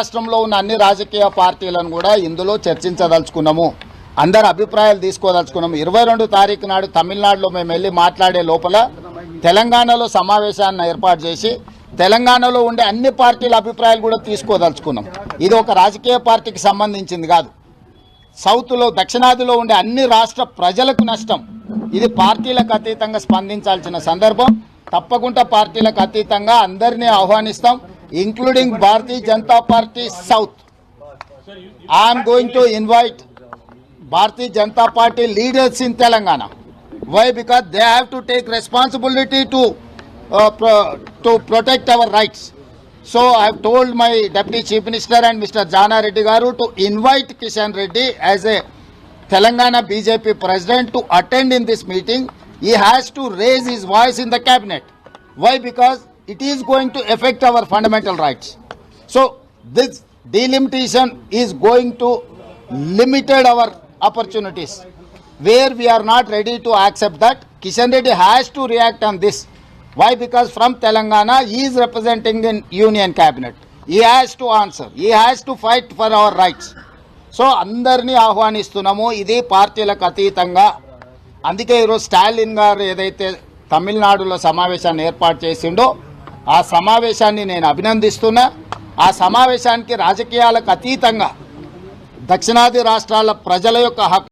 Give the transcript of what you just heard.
రాష్ట్రంలో ఉన్న అన్ని రాజకీయ పార్టీలను కూడా ఇందులో చర్చించదలుచుకున్నాము. అందరు అభిప్రాయాలు తీసుకోదలుచుకున్నాము. ఇరవై రెండు తారీఖు నాడు తమిళనాడులో మేము వెళ్ళి మాట్లాడే లోపల తెలంగాణలో సమావేశాన్ని ఏర్పాటు చేసి తెలంగాణలో ఉండే అన్ని పార్టీల అభిప్రాయాలు కూడా తీసుకోదలుచుకున్నాం. ఇది ఒక రాజకీయ పార్టీకి సంబంధించింది కాదు. సౌత్లో దక్షిణాదిలో ఉండే అన్ని రాష్ట్ర ప్రజలకు నష్టం. ఇది పార్టీలకు అతీతంగా స్పందించాల్సిన సందర్భం. తప్పకుండా పార్టీలకు అతీతంగా అందరినీ ఆహ్వానిస్తాం. including Bharti Janata Party South. I am going to invite Bharti Janata Party leaders in Telangana. Why? Because they have to take responsibility to uh, pro to protect our rights. So I have told my Deputy Chief Minister and Mr. Jana Redigaru to invite Kishan Reddy as a Telangana BJP President to attend in this meeting. He has to raise his voice in the cabinet. Why? Because it is going to affect our fundamental rights. So this delimitation is going to limited our opportunities. Where we are not ready to accept that, Kishan Reddy has to react on this. Why? Because from Telangana, he is representing in union cabinet. He has to answer. He has to fight for our rights. So అందరినీ ఆహ్వానిస్తున్నాము ఇది పార్టీలకు అతీతంగా అందుకే ఈరోజు స్టాలిన్ గారు ఏదైతే తమిళనాడులో సమావేశాన్ని ఏర్పాటు చేసిండో ఆ సమావేశాన్ని నేను అభినందిస్తున్నా. ఆ సమావేశానికి రాజకీయాలకు అతీతంగా దక్షిణాది రాష్ట్రాల ప్రజల యొక్క హక్కు